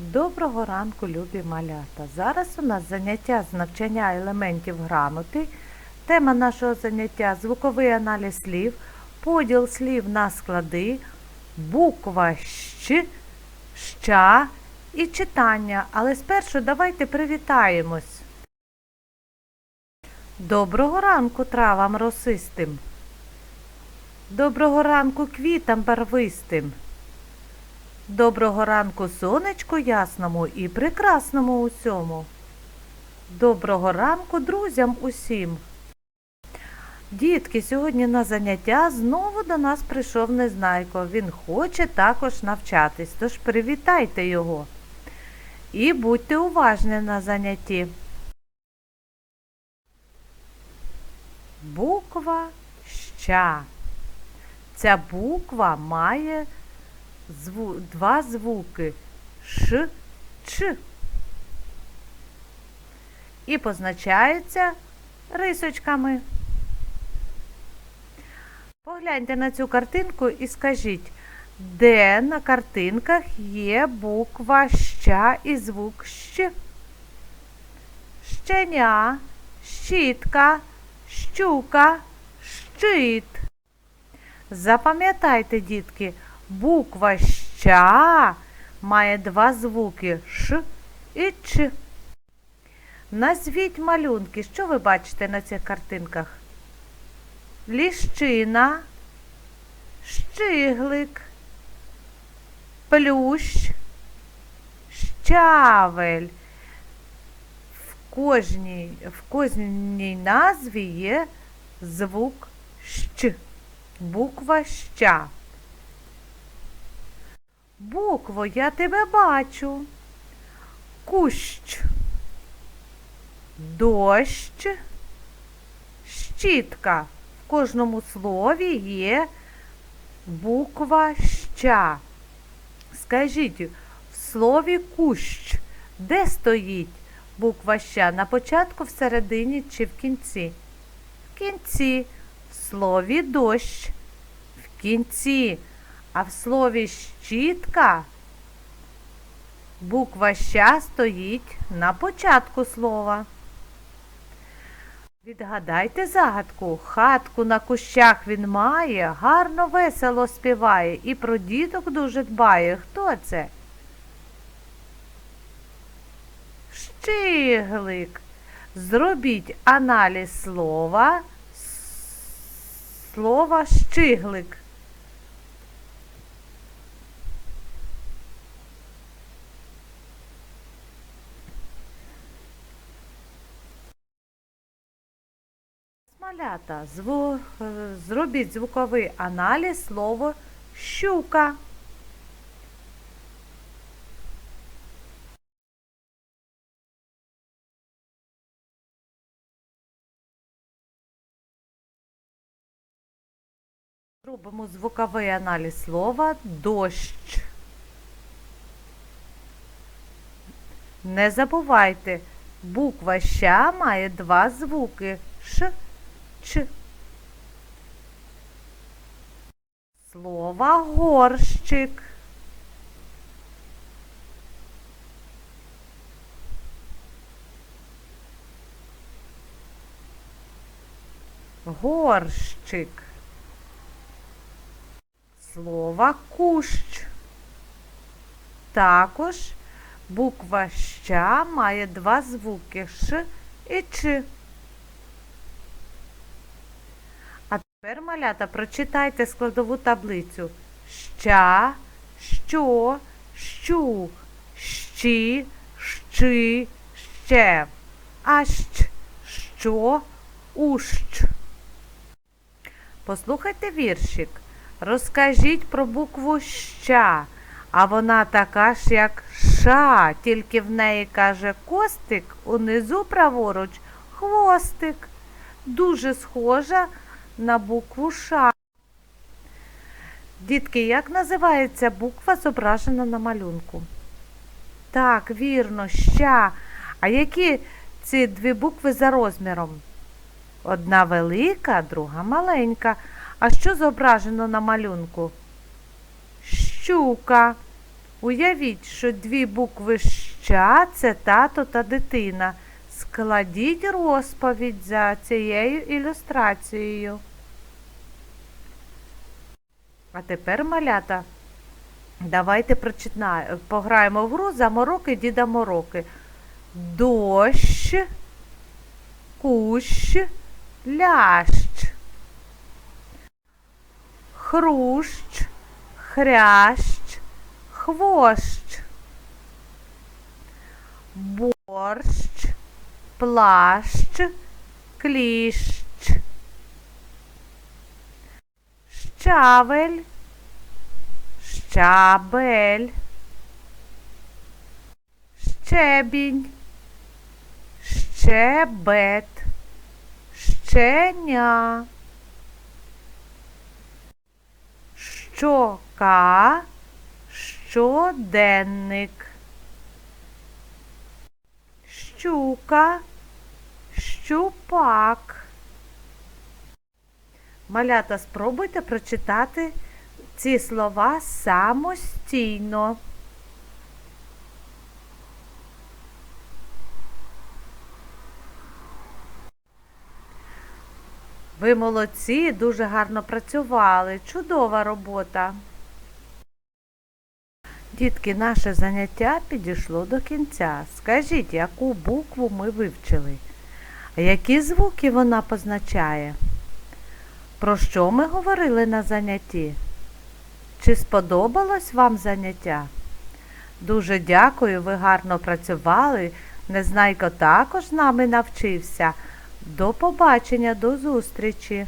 Доброго ранку, любі малята! Зараз у нас заняття з навчання елементів грамоти. Тема нашого заняття звуковий аналіз слів, поділ слів на склади, буква щ, ща і читання. Але спершу давайте привітаємось. Доброго ранку травам росистим. Доброго ранку квітам барвистим. Доброго ранку сонечку ясному і прекрасному усьому. Доброго ранку друзям усім. Дітки, сьогодні на заняття знову до нас прийшов Незнайко. Він хоче також навчатись, тож привітайте його. І будьте уважні на занятті. Буква ща. Ця буква має зву, два звуки Ш, Ч. І позначаються рисочками. Погляньте на цю картинку і скажіть, де на картинках є буква ща і звук щ? Щеня, щітка, щука, щит. Запам'ятайте, дітки, буква ща має два звуки Ш і Ч. Назвіть малюнки. Що ви бачите на цих картинках? Ліщина, щиглик, плющ, щавель. В кожній, в кожній назві є звук щ, буква ща. Букво, я тебе бачу. Кущ, дощ, щітка. В кожному слові є буква ща. Скажіть, в слові кущ, де стоїть буква ща? На початку, всередині чи в кінці? В кінці. В слові дощ. В кінці. А в слові щітка буква ща стоїть на початку слова. Відгадайте загадку. Хатку на кущах він має, гарно весело співає і про діток дуже дбає. Хто це? Щиглик. Зробіть аналіз слова. Слова щиглик. Малята, зву... е, зробіть звуковий аналіз слово щука. Робимо звуковий аналіз слова дощ. Не забувайте, буква ща має два звуки ш, ч. Слово горщик. Горщик. Слово кущ. Також буква ща має два звуки ш і ч. А тепер, малята, прочитайте складову таблицю. Ща, що, щу, щі, щи, ще. А щ, що, ущ. Послухайте віршик. Розкажіть про букву ща, а вона така ж, як ша, тільки в неї каже костик, унизу праворуч хвостик. Дуже схожа на букву Ш. Дітки, як називається буква, зображена на малюнку? Так, вірно, ща. А які ці дві букви за розміром? Одна велика, друга маленька. А що зображено на малюнку? Щука. Уявіть, що дві букви ща це тато та дитина. Складіть розповідь за цією ілюстрацією. А тепер, малята, давайте пограємо в гру замороки Діда Мороки. Дощ, кущ, лящ. Хрущ, хрящ, хвощ. Борщ, плащ, кліщ. Щавель, щабель, щебінь, щебет, щеня, щока, щоденник, щука, щупак. Малята, спробуйте прочитати ці слова самостійно. Ви молодці, дуже гарно працювали. Чудова робота. Дітки, наше заняття підійшло до кінця. Скажіть, яку букву ми вивчили? Які звуки вона позначає? Про що ми говорили на занятті? Чи сподобалось вам заняття? Дуже дякую, ви гарно працювали. Незнайко також з нами навчився. До побачення, до зустрічі!